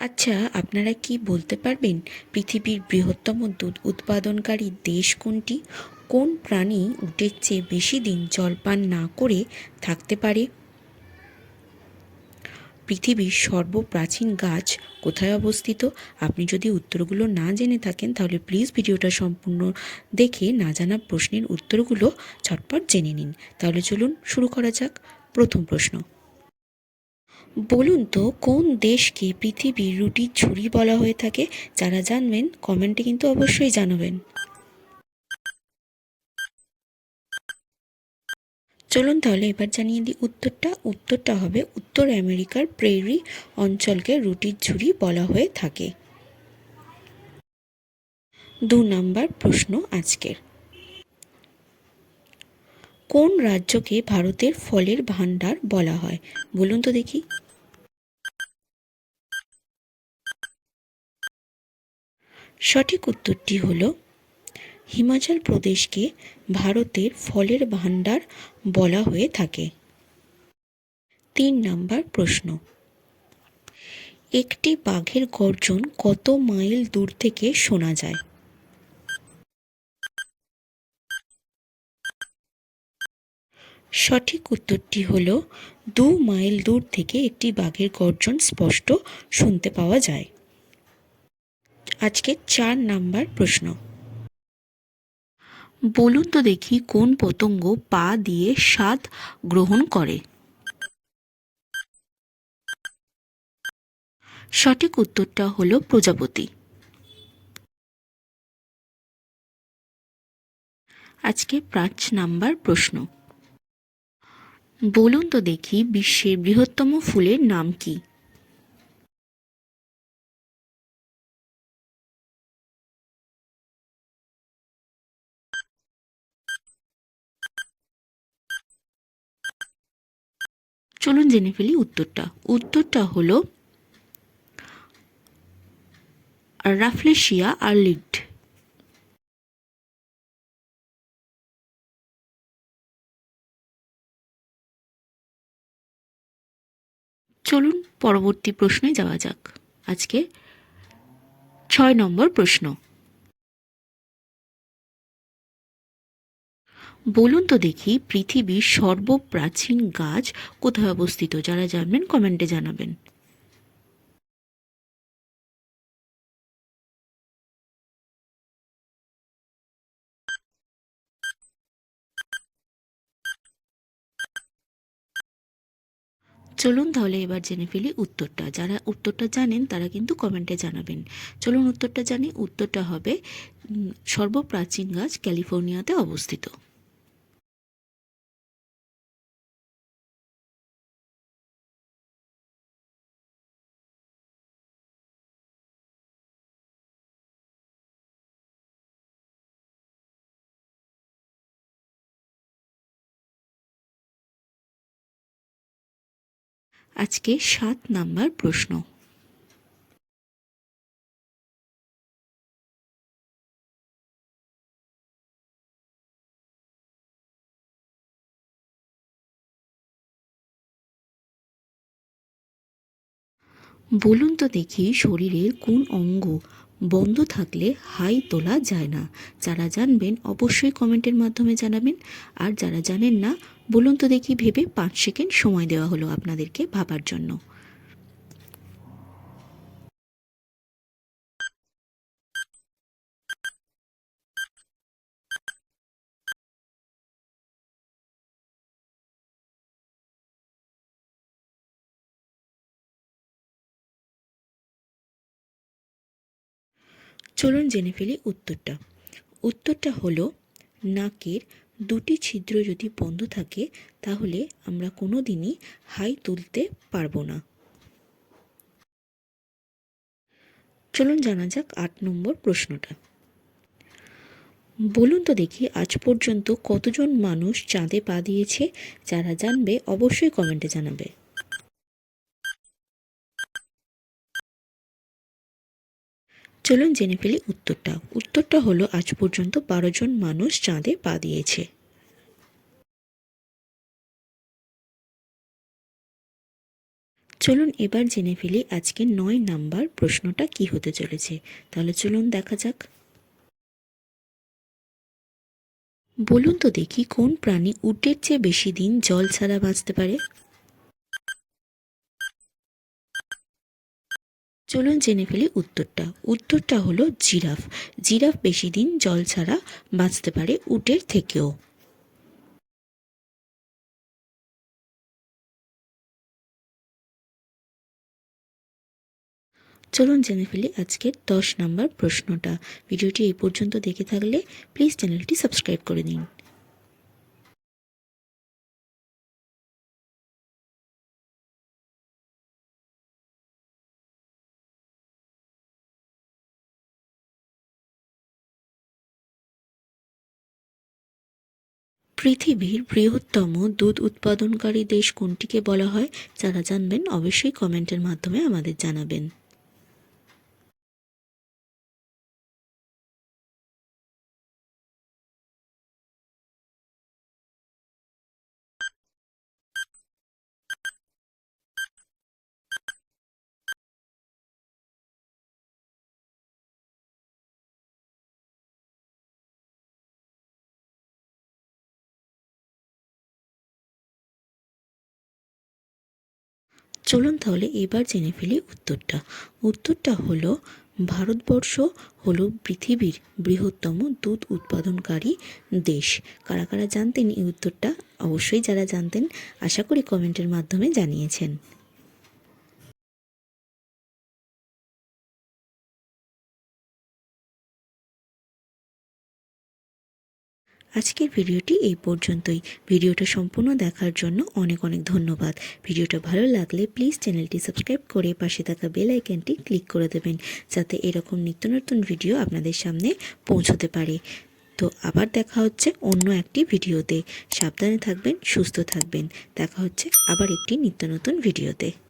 আচ্ছা আপনারা কি বলতে পারবেন পৃথিবীর বৃহত্তম দুধ উৎপাদনকারী দেশ কোনটি? কোন প্রাণী উটের চেয়ে বেশি দিন জলপান না করে থাকতে পারে? পৃথিবীর সর্বপ্রাচীন গাছ কোথায় অবস্থিত? আপনি যদি উত্তরগুলো না জেনে থাকেন, তাহলে প্লিজ ভিডিওটা সম্পূর্ণ দেখে না জানা প্রশ্নের উত্তরগুলো ঝটপট জেনে নিন। তাহলে চলুন শুরু করা যাক। প্রথম প্রশ্ন বলুন তো, কোন দেশকে পৃথিবীর রুটির ঝুড়ি বলা হয়ে থাকে? যারা জানবেন, কমেন্টে কিন্তু অবশ্যই জানাবেন। চলুন তাহলে এবার জানিয়ে দিই উত্তরটা। উত্তরটা হবে, উত্তর আমেরিকার প্রেরি অঞ্চলকে রুটির ঝুড়ি বলা হয়ে থাকে। দু নাম্বার প্রশ্ন আজকের। কোন রাজ্যকে ভারতের ফলের ভাণ্ডার বলা হয়? বলুন তো দেখি। সঠিক উত্তরটি হল, হিমাচল প্রদেশকে ভারতের ফলের ভাণ্ডার বলা হয়ে থাকে। তিন নাম্বার প্রশ্ন, একটি বাঘের গর্জন কত মাইল দূর থেকে শোনা যায়? সঠিক উত্তরটি হল দু মাইল দূর থেকে একটি বাঘের গর্জন স্পষ্ট শুনতে পাওয়া যায়। আজকে চার নাম্বার প্রশ্ন। বলুন তো দেখি কোন পতঙ্গ পা দিয়ে স্বাদ গ্রহণ করে। সঠিক উত্তরটা হলো প্রজাপতি। আজকে পাঁচ নাম্বার প্রশ্ন। বলুন তো দেখি বিশ্বের বৃহত্তম ফুলের নাম কি? চলুন জেনে ফেলি উত্তরটা। উত্তরটা হলো রাফলেশিয়া আর্লিড চলুন পরবর্তী প্রশ্নে যাওয়া যাক। আজকে ছয় নম্বর প্রশ্ন। বলুন তো দেখি পৃথিবীর সর্বপ্রাচীন গাছ কোথায় অবস্থিত? যারা জানবেন, কমেন্টে জানাবেন। চলুন তাহলে এবার জেনে ফেলি উত্তরটা। যারা উত্তরটা জানেন, তারা কিন্তু কমেন্টে জানাবেন। চলুন উত্তরটা জানি। উত্তরটা হবে সর্বপ্রাচীন গাছ ক্যালিফোর্নিয়াতে অবস্থিত। আজকে সাত নাম্বার প্রশ্ন। বলুন তো দেখি শরীরের কোন অঙ্গ বন্ধ থাকলে হাই তোলা যায় না। যারা জানবেন, অবশ্যই কমেন্টের মাধ্যমে জানাবেন। আর যারা জানেন না, বলুন তো দেখি, ভেবে পাঁচ সেকেন্ড সময় দেওয়া হলো আপনাদেরকে ভাবার জন্য। চলুন জেনে ফেলি উত্তরটা। উত্তরটা হলো, নাকের দুটি ছিদ্র যদি বন্ধ থাকে, তাহলে আমরা কোনো দিনই হাই তুলতে পারব না। চলুন জানা যাক আট নম্বর প্রশ্নটা। বলুন তো দেখি, আজ পর্যন্ত কতজন মানুষ চাঁদে পা দিয়েছে, যারা জানবে অবশ্যই কমেন্টে জানাবে। চলুন জেনে ফেলি উত্তরটা। উত্তরটা হলো, আজ পর্যন্ত বারো জন মানুষ চাঁদে পা দিয়েছে। চলুন এবার জেনে ফেলি আজকে নয় নাম্বার প্রশ্নটা কি হতে চলেছে। তাহলে চলুন দেখা যাক। বলুন তো দেখি, কোন প্রাণী উটের চেয়ে বেশি দিন জল ছাড়া বাঁচতে পারে? চলুন জেনে ফেলি উত্তরটা। উত্তরটা হলো জিরাফ। জিরাফ বেশি দিন জল ছাড়া বাঁচতে পারে উটের থেকেও। চলুন জেনে ফেলি আজকের দশ নম্বর প্রশ্নটা। ভিডিওটি এই পর্যন্ত দেখে থাকলে প্লিজ চ্যানেলটি সাবস্ক্রাইব করে দিন। পৃথিবীর বৃহত্তম দুধ উৎপাদনকারী দেশ কোনটিকে বলা হয় যারা জানবেন অবশ্যই কমেন্টের মাধ্যমে আমাদের জানাবেন। চলুন তাহলে এবার জেনে ফেলি উত্তরটা। উত্তরটা হলো, ভারতবর্ষ হলো পৃথিবীর বৃহত্তম দুধ উৎপাদনকারী দেশ। কারা কারা জানতেন এই উত্তরটা? অবশ্যই যারা জানতেন, আশা করি কমেন্টের মাধ্যমে জানিয়েছেন। আজকের ভিডিওটি এই পর্যন্তই। ভিডিওটা সম্পূর্ণ দেখার জন্য অনেক অনেক ধন্যবাদ। ভিডিওটা ভালো লাগলে প্লিজ চ্যানেলটি সাবস্ক্রাইব করে পাশে থাকা বেল আইকনটি ক্লিক করে দেবেন, যাতে এরকম নিত্য নতুন ভিডিও আপনাদের সামনে পৌঁছতে পারে। তো আবার দেখা হচ্ছে অন্য একটি ভিডিওতে। সাবধানে থাকবেন, সুস্থ থাকবেন। দেখা হচ্ছে আবার একটি নিত্য নতুন ভিডিওতে